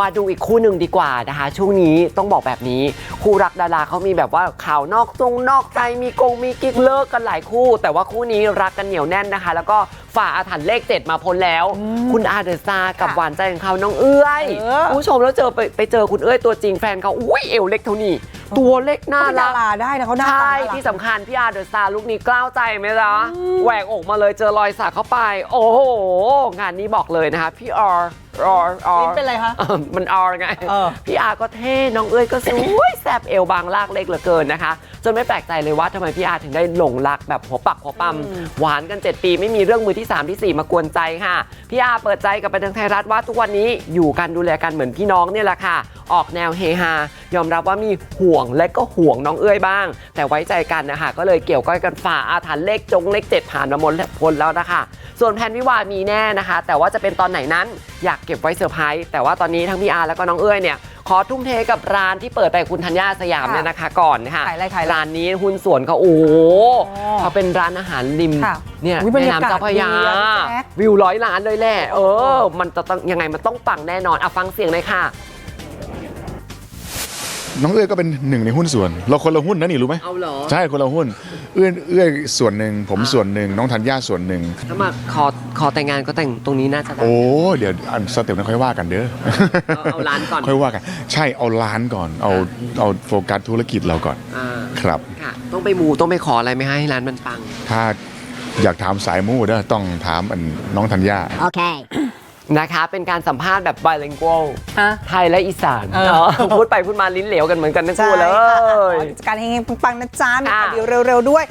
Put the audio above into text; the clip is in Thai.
มาดูอีกคู่หนึ่งดีกว่านะคะ ช่วงนี้ต้องบอกแบบนี้ คู่รักดาราเขามีแบบว่าข่าวนอกจงนอกใจมีกงมีกิ๊กเลิกกันหลายคู่ แต่ว่าคู่นี้รักกันเหนียวแน่นนะคะ แล้วก็ฝ่าอาถรรพ์เลขเจ็ดมาพ้นแล้ว คุณอาเดอร์ซากับค่ะหวานใจของเขาน้องเอื้อยเออคุณผู้ชมแล้วเจอไปไปเจอคุณเอื้อยตัวจริงแฟนเขาอุ้ยเอวเล็กเท่านี้ตัวเล็กน่าเขาเป็นรัดากราได้นะเขาหน้าตาใช่น่ารักที่สำคัญพี่อาร์เดอะสตาร์ลูกนี้กล้าวใจไหมจ๊ะแหวกอกมาเลยเจอรอยสักเข้าไป โอ้โห งานนี้บอกเลยนะคะ พี่ออร์ ออร์ออลิ้นร์เป็นไรคะเออมันออร์ไงเออ พี่อาร์ก็เท่น้องเอ้ยก็สวยแซบเอวบางลากเล็กเหลือเกินนะคะ จนไม่แปลกใจเลยว่าทำไมพี่อาร์ถึงได้หลงรักแบบหัวปักหัวปั๊มหวานกัน 7 ปีไม่มีเรื่องมือที่ 3 ที่ 4 มากวนใจค่ะ พี่อาร์เปิดใจกับบันเทิงไทยรัฐว่าทุกวันนี้อยู่กันดูแลกันเหมือนพี่น้องเนี่ยแหละค่ะ ออกแนวเฮฮา ยอมรับว่ามีห่วงและก็ห่วงน้องเอ้ยบ้าง แต่ไว้ใจกันนะคะ ก็เลยเกี่ยวก้อยกันฝ่าอาถรรพ์เลขจงเลขเจ็ดผ่านมาหมดพ้นแล้วนะคะ ส่วนแผนวิวาห์มีแน่นะคะ แต่ว่าจะเป็นตอนไหนนั้นอยากเก็บไว้เซอร์ไพรส์แต่ว่าตอนนี้ทั้งพี่อาร์แล้วก็น้องเอ้ยเนี่ยขอทุ่มเทกับร้านที่เปิดไปคุณธัญญาสยามเนี่ยนะคะก่อนนะคะขายอะไรขายอะไรร้านนี้หุ้นส่วนเขาโอ้โหอ๋อเขาเป็นร้านอาหารริมค่ะเนี่ยอุ๊ยบรรแม่ยากาศน้ำเจ้าพระยาดีอะพี่แจ๊ควิวร้อยล้านเลยแหละเออ มันจะต้องยังไงมันต้องปังแน่นอนอะฟังเสียงเลยค่ะ น้องเอื้อยก็เป็นหนึ่งในหุ้นส่วน เราคนละหุ้นนะนี่รู้ไหมเอาเหรอใช่คนละหุ้น เอื้อยเอื้อยส่วนหนึ่งผมส่วนหนึ่งน้องธัญญาส่วนหนึ่งถ้ามาขอขอแต่งงานก็แต่งตรงนี้น่าจะได้โอ้เดี๋ยวอันสเต็ปนั้นค่อยว่ากันเด้อเอาเอาร้านก่อนค่อยว่ากัน ใช่เอาร้านก่อน เอาเอาโฟกัสธุรกิจเราก่อนอ่าครับ ค่ะ ต้องไปมูต้องไปขออะไรไหมให้ร้านมันปัง ถ้าอยากถามสายมู่เด้อต้องถามอันน้องธัญญา Okay. นะคะ เป็นการสัมภาษณ์แบบ bilingual ฮะ ไทยและอีสานเออ เนาะพูดไปพูดมาลิ้นเหลวกันเหมือนกันทั้งใช่คู่เลค่ะยกิจการเฮงๆปังๆนะจ๊ะมีค่ะข่าวดีเร็วๆด้วย